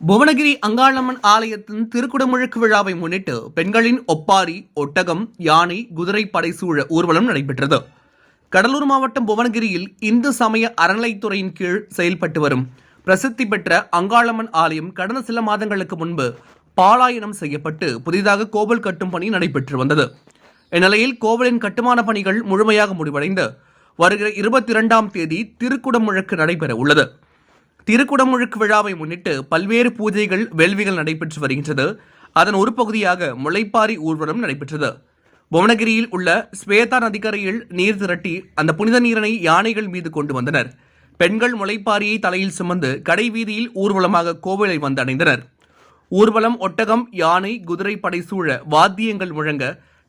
புவனகிரி அங்காளம்மன் ஆலயத்தின் திருக்குடமுழுக்கு விழாவை முன்னிட்டு பெண்களின் ஒப்பாரி ஒட்டகம் யானை குதிரை படை சூழ ஊர்வலம் நடைபெற்றது. கடலூர் மாவட்டம் புவனகிரியில் இந்து சமய அறநிலைத்துறையின் கீழ் செயல்பட்டு வரும் பிரசித்தி பெற்ற அங்காளம்மன் ஆலயம் கடந்த சில மாதங்களுக்கு முன்பு பாலாயனம் செய்யப்பட்டு புதிதாக கோவில் கட்டும் பணி நடைபெற்று வந்தது. இந்நிலையில் கோவிலின் கட்டுமான பணிகள் முழுமையாக முடிவடைந்து வருகிற இருபத்தி இரண்டாம் தேதி திருக்குடமுழுக்கு நடைபெற உள்ளது. திருக்குடமுழுக்கு விழாவை முன்னிட்டு பல்வேறு பூஜைகள் வேள்விகள் நடைபெற்று வருகின்றது. அதன் ஒரு பகுதியாக முளைப்பாரி ஊர்வலம் நடைபெற்றது. புவனகிரியில் உள்ள ஸ்வேதா நதிக்கரையில் நீர் திரட்டி அந்த புனித நீரனை யானைகள் மீது கொண்டு வந்தனர். பெண்கள் முளைப்பாரியை தலையில் சுமந்து கடை வீதியில் ஊர்வலமாக கோவிலை வந்து அடைந்தனர் ஊர்வலம் ஒட்டகம் யானை குதிரை படை சூழ வாத்தியங்கள் முழங்க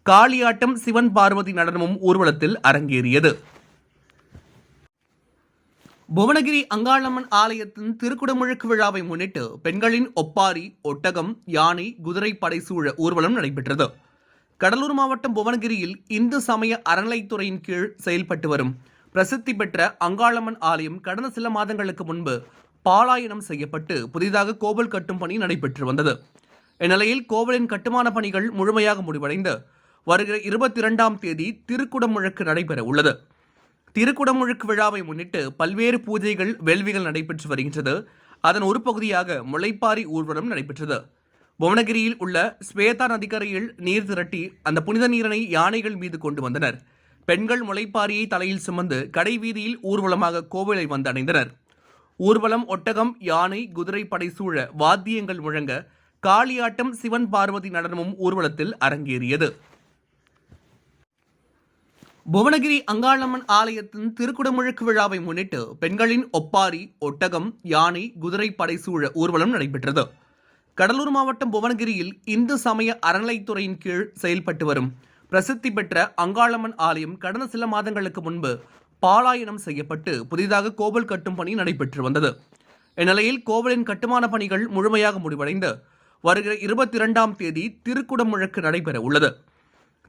காளியாட்டம் சிவன் பார்வதி நடனமும் ஊர்வலத்தில் அரங்கேறியது. புவனகிரி அங்காளம்மன் ஆலயத்தின் திருக்குடமுழுக்கு விழாவை முன்னிட்டு பெண்களின் ஒப்பாரி ஒட்டகம் யானை குதிரை படை சூழ ஊர்வலம் நடைபெற்றது. கடலூர் மாவட்டம் புவனகிரியில் இந்து சமய அறநிலைத்துறையின் கீழ் செயல்பட்டு வரும் பிரசித்தி பெற்ற அங்காளம்மன் ஆலயம் கடந்த சில மாதங்களுக்கு முன்பு பாலாயனம் செய்யப்பட்டு புதிதாக கோவில் கட்டும் பணி நடைபெற்று வந்தது. இந்நிலையில் கோவிலின் கட்டுமான பணிகள் முழுமையாக முடிவடைந்து வருகிற இருபத்தி இரண்டாம் தேதி திருக்குடமுழுக்கு நடைபெற உள்ளது. திருக்குடமுழுக்கு விழாவை முன்னிட்டு பல்வேறு பூஜைகள் வேள்விகள் நடைபெற்று வருகின்றது. அதன் ஒரு பகுதியாக முளைப்பாரி ஊர்வலம் நடைபெற்றது. புவனகிரியில் உள்ள ஸ்வேதா நதிக்கரையில் நீர் திரட்டி அந்த புனித நீரினை யானைகள் மீது கொண்டு வந்தனர். பெண்கள் முளைப்பாரியை தலையில் சுமந்து கடை வீதியில் ஊர்வலமாக கோவிலை வந்து அடைந்தனர் ஊர்வலம் ஒட்டகம் யானை குதிரை படை சூழ வாத்தியங்கள் முழங்க காளியாட்டம் சிவன் பார்வதி நடனமும் ஊர்வலத்தில் அரங்கேறியது. புவனகிரி அங்காளம்மன் ஆலயத்தின் திருக்குடமுழுக்கு விழாவை முன்னிட்டு பெண்களின் ஒப்பாரி ஒட்டகம் யானை குதிரை படை சூழ ஊர்வலம் நடைபெற்றது. கடலூர் மாவட்டம் புவனகிரியில் இந்து சமய அறநிலைத்துறையின் கீழ் செயல்பட்டு வரும் பிரசித்தி பெற்ற அங்காளம்மன் ஆலயம் கடந்த சில மாதங்களுக்கு முன்பு பாலாயனம் செய்யப்பட்டு புதிதாக கோவில் கட்டும் பணி நடைபெற்று வந்தது. இந்நிலையில் கோவிலின் கட்டுமான பணிகள் முழுமையாக முடிவடைந்து வருகிற இருபத்தி இரண்டாம் தேதி திருக்குடமுழக்கு நடைபெற உள்ளது.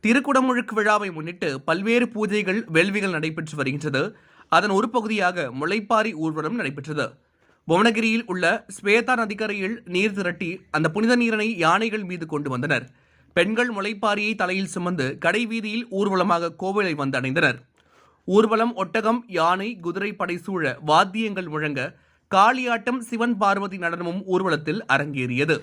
திருக்குடமுழுக்கு விழாவை முன்னிட்டு பல்வேறு பூஜைகள் வேள்விகள் நடைபெற்று வருகின்றது. அதன் ஒரு பகுதியாக முளைப்பாரி ஊர்வலம் நடைபெற்றது. புவனகிரியில் உள்ள ஸ்வேதா நதிக்கரையில் நீர் திரட்டி அந்த புனித நீரனை யானைகள் மீது கொண்டு வந்தனர். பெண்கள் முளைப்பாரியை தலையில் சுமந்து கடை வீதியில் ஊர்வலமாக கோவிலை வந்து அடைந்தனர் ஊர்வலம் ஒட்டகம் யானை குதிரை படை சூழ வாத்தியங்கள் முழங்க காளியாட்டம் சிவன் பார்வதி நடனமும் ஊர்வலத்தில் அரங்கேறியது.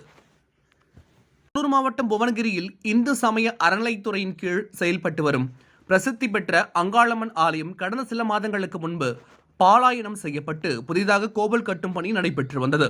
கடலூர் மாவட்டம் புவனகிரியில் இந்து சமய அறநிலைத்துறையின் கீழ் செயல்பட்டு வரும். பிரசித்தி பெற்ற அங்காளம்மன் ஆலயம் கடந்த சில மாதங்களுக்கு முன்பு பாலாயனம் செய்யப்பட்டு புதிதாக கோவில் கட்டும் பணி நடைபெற்று வந்தது.